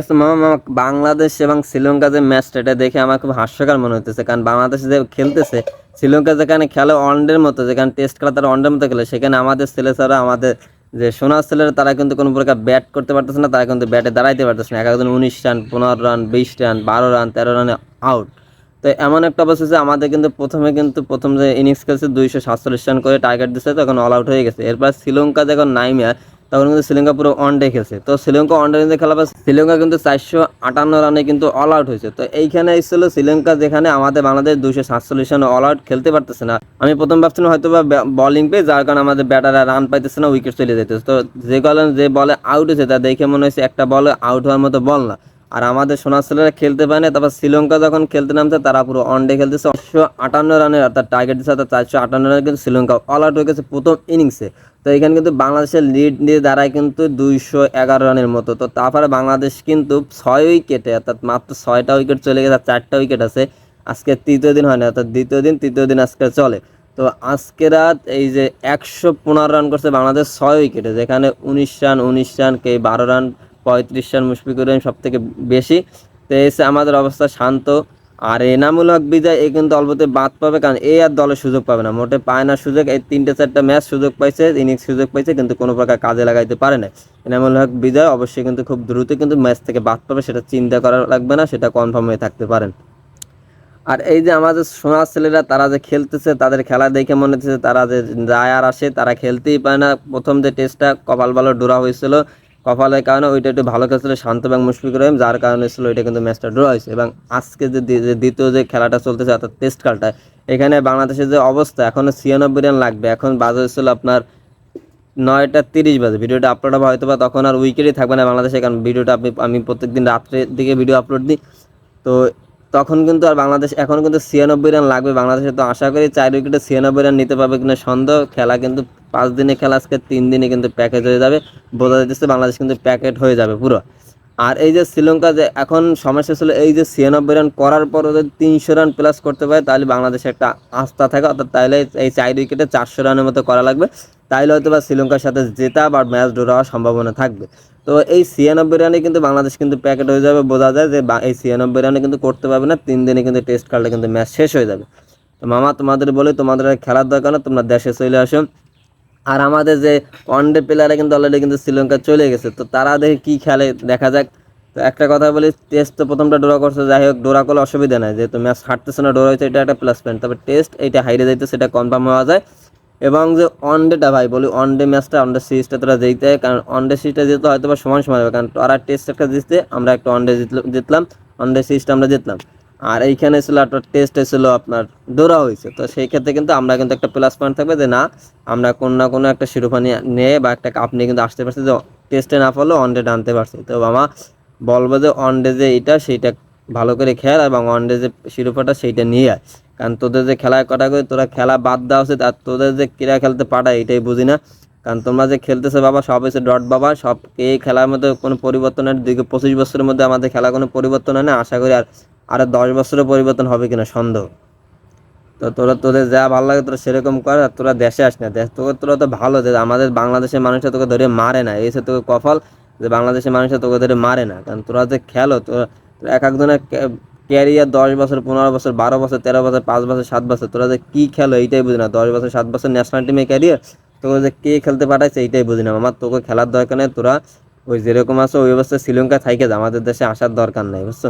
আছে, মামা মামা, বাংলাদেশ এবং শ্রীলঙ্কা যে ম্যাচটা এটা দেখে আমার খুব হাস্যকর মনে হতেছে কারণ বাংলাদেশ যে খেলতেছে, শ্রীলঙ্কা যেখানে খেলে ওয়ানডের মতো, যেখানে টেস্ট খেলা তারা ওয়ানডের মতো খেলে, সেখানে আমাদের ছেলে ছাড়া আমাদের যে সোনার ছেলেরা, তারা কিন্তু কোনো প্রকার ব্যাট করতে পারতেছে না, তারা কিন্তু ব্যাটে দাঁড়াইতে পারতেছে না। এক একজন উনিশ রান পনেরো রান বিশ রান বারো রান তেরো রানে আউট তো এমন একটা অবস্থা যে আমাদের কিন্তু প্রথমে কিন্তু প্রথম যে ইনিংস খেলছে, দুইশো সাতচল্লিশ রান করে টার্গেট দিচ্ছে তখন অল আউট হয়ে গেছে। এরপর শ্রীলঙ্কা যখন নাইমে তখন কিন্তু শ্রীলঙ্কা পুরো ওয়ান ডে খেলছে। তো শ্রীলঙ্কা ওয়ান ডে খেলা শ্রীলঙ্কা কিন্তু চারশো আটান্ন রানে কিন্তু অল আউট হয়েছে। তো এইখানে এসেছিল শ্রীলঙ্কা যেখানে আমাদের বাংলাদেশ দুশো সাতচল্লিশ রানে অল আউট খেলতে পারতেছে না। আমি প্রথম ভাবছিলাম হয়তো বা বলিং পেয়ে যার কারণে আমাদের ব্যাটাররা রান পাইতেছে না উইকেট চলে যেতেছে তো যে কারণে যে বলে আউট হয়েছে, তা দেখে মনে হয়েছে একটা বলে আউট হওয়ার মতো বল না। আর আমাদের সোনার ছেলেরা খেলতে পারে না, তারপর শ্রীলঙ্কা যখন খেলতে নামছে, তারা পুরো ওয়ান ডে খেলতেছে। চারশো আটান্ন রানের অর্থাৎ টার্গেট দিচ্ছে অর্থাৎ চারশো আটান্ন রানে কিন্তু শ্রীলঙ্কা অল আউট হয়ে গেছে প্রথম ইনিংসে তো এখানে কিন্তু বাংলাদেশের লিড নিয়ে দাঁড়ায় কিন্তু দুইশো এগারো রানের মতো। তো তারপরে বাংলাদেশ কিন্তু ছয় উইকেটে, অর্থাৎ মাত্র ছয়টা উইকেট চলে গেছে, আর চারটা উইকেট আছে। আজকে তৃতীয় দিন হয় না, অর্থাৎ দ্বিতীয় দিন, তৃতীয় দিন আজকে চলে। তো আজকে রাত এই যে একশো পনেরো রান করছে বাংলাদেশ, ছয় উইকেটে, যেখানে উনিশ রান উনিশ রান কে বারো রান পঁয়ত্রিশ রান মুশফিকুর রহিম সব থেকে বেশি। তো এসে আমাদের অবস্থা শান্ত। আর এনামূলক বিজয়, এ কিন্তু অল্পতে বাদ পাবে কারণ এই আর দলের সুযোগ পাবে না। মোটে পায় না সুযোগ, এই তিনটে চারটা ম্যাচ সুযোগ পাইছে, ইনিংস সুযোগ পাইছে, কিন্তু কোনো প্রকার কাজে লাগাইতে পারে না এনামুল হক বিজয় অবশ্যই কিন্তু খুব দ্রুত কিন্তু ম্যাচ থেকে বাদ পাবে, সেটা চিন্তা করা লাগবে না, সেটা কনফার্ম হয়ে থাকতে পারেন। আর এই যে আমাদের সোনার ছেলেরা, তারা যে খেলতেছে, তাদের খেলা দেখে মনে হচ্ছে তারা যে যায় আর আসে, তারা খেলতেই পারে না। প্রথম যে টেস্টটা কপাল ভালো ডোরা হয়েছিল কপালের কারণে ওইটা একটু ভালো খেলছিল, শান্ত এবং মুশফিক রহিম, যার কারণে ছিল ওইটা কিন্তু ম্যাচটা ড্র হয়েছে। এবং আজকে যে দ্বিতীয় যে খেলাটা চলতেছে অর্থাৎ টেস্ট খেলাটা, এখানে বাংলাদেশের যে অবস্থা, এখনও ছিয়ানব্বই রান লাগবে। এখন বাজে হয়েছিল আপনার নয়টা তিরিশ বাজে। ভিডিওটা আপলোড হবে হয়তো বা তখন আর উইকেটই থাকবে না বাংলাদেশে, কারণ ভিডিওটা আপনি আমি প্রত্যেকদিন রাত্রের দিকে ভিডিও আপলোড দিই। তো তখন কিন্তু আর বাংলাদেশ এখন কিন্তু ছিয়ানব্বই রান লাগবে। বাংলাদেশে তো আশা করি চার উইকেটে ছিয়ানব্বই রান নিতে পারবে কিনা সন্দেহ। খেলা কিন্তু পাঁচ দিনে খেলা আজকে তিন দিনে কিন্তু প্যাকেজ হয়ে যাবে। বোঝা যাচ্ছে বাংলাদেশ কিন্তু প্যাকেট হয়ে যাবে পুরো। আর এই যে শ্রীলঙ্কা যে এখন সমস্যা ছিল এই যে ছিয়ানব্বই রান করার পর ওদের তিনশো রান প্লাস করতে পারে, তাহলে বাংলাদেশে একটা আস্থা থাকে। অর্থাৎ তাহলে এই চার উইকেটে চারশো রানের মতো করা লাগবে। তাহলে হয়তো বা শ্রীলঙ্কার সাথে জেতা বা ম্যাচ ড্র হওয়ার সম্ভাবনা থাকবে। তো এই ছিয়ানব্বই রানে কিন্তু বাংলাদেশ কিন্তু প্যাকেট হয়ে যাবে। বোঝা যায় যে এই ছিয়ানব্বই রানে কিন্তু করতে পারবে না। তিন দিনে কিন্তু টেস্ট খেললে কিন্তু ম্যাচ শেষ হয়ে যাবে। তো মামা, তোমাদের বলে, তোমাদের খেলার দরকার না। তোমরা দেশে চলে আসো। আর আমাদের যে ওয়ানডে প্লেয়ারে কিন্তু অলরেডি কিন্তু শ্রীলঙ্কা চলে গেছে। তো তারা দেখে কি খেলে, দেখা যাক। তো একটা কথা বলি টেস্ট তো প্রথমটা ডোরা করছে, যাই হোক ডোরা করলে অসুবিধা নাই। যেহেতু ম্যাচ হারতেছে না ডোরা হয়েছে, এটা একটা প্লাস পয়েন্ট তবে টেস্ট এটা হাইরে যাইতে, সেটা কনফার্ম হওয়া যায়। এবং যে ওয়ানডেটা ভাই, বলি ওয়ানডে ম্যাচটা ওয়ানডে সিরিজটা তোরা জিততে হয় কারণ ওয়ানডে সিরিজটা যেহেতু হয়তো বা সমান সময় হবে, কারণ তারা টেস্ট একটা জিততে আমরা একটা ওয়ানডে জিতলাম। ওয়ানডে সিরিজটা আমরা জিতলাম। আর এইখানে ছিল একটা টেস্ট ছিল আপনার দৌড়া হয়েছে। তো সেই ক্ষেত্রে কিন্তু আমরা কিন্তু একটা প্লাস পয়েন্ট থাকবে যে না, আমরা কোনো না কোনো একটা শিরোপা নিয়ে বা একটা কাপ নিয়ে কিন্তু আসতে পারছি যে টেস্টে না পারলেও ওয়ানডে আনতে পারছি। তো মামা বলব যে ওয়ানডে যে এটা সেইটা ভালো করে খেল এবং ওয়ানডে যে শিরোপাটা, সেইটা নিয়ে আয়। কারণ তোদের যে খেলায় কটা করে তোরা খেলা বাদ দেওয়া উচিত আর তোদের যে ক্রীড়া খেলতে পাঠায় এটাই বুঝি না। কারণ তোমরা যে খেলতেছো বাবা, সব হচ্ছে ডট বাবা, সব এই খেলার মধ্যে কোনো পরিবর্তন হয় দিকে পঁচিশ বছরের মধ্যে আমাদের খেলা কোনো পরিবর্তন হয় না। আশা করি আর আরও দশ বছরের পরিবর্তন হবে কিনা সন্দেহ। তো তোরা তোদের যা ভালো লাগে তোরা সেরকম কর আর তোরা দেশে আস না। দেশ তোকে তোরা তো ভালো যে আমাদের বাংলাদেশের মানুষরা তোকে ধরে মারে না। এসে তোকে কফল যে বাংলাদেশের মানুষরা তোকে ধরে মারে না। কারণ তোরা যে খেলো, তোরা এক একজনের ক্যারিয়ার দশ বছর, পনেরো বছর, বারো বছর, তেরো বছর, পাঁচ বছর, সাত বছর, তোরা যে কী খেলো এইটাই বুঝি না। দশ বছর, সাত বছর ন্যাশনাল টিমে ক্যারিয়ার তোকে যে কে খেলতে পাঠাইছে এইটাই বুঝি না। আমার তোকে খেলার দরকার নেই, তোরা ওই যেরকম আছো ওই অবস্থায় শ্রীলঙ্কা থাইকে যা। আমাদের দেশে আসার দরকার নেই, বুঝছ?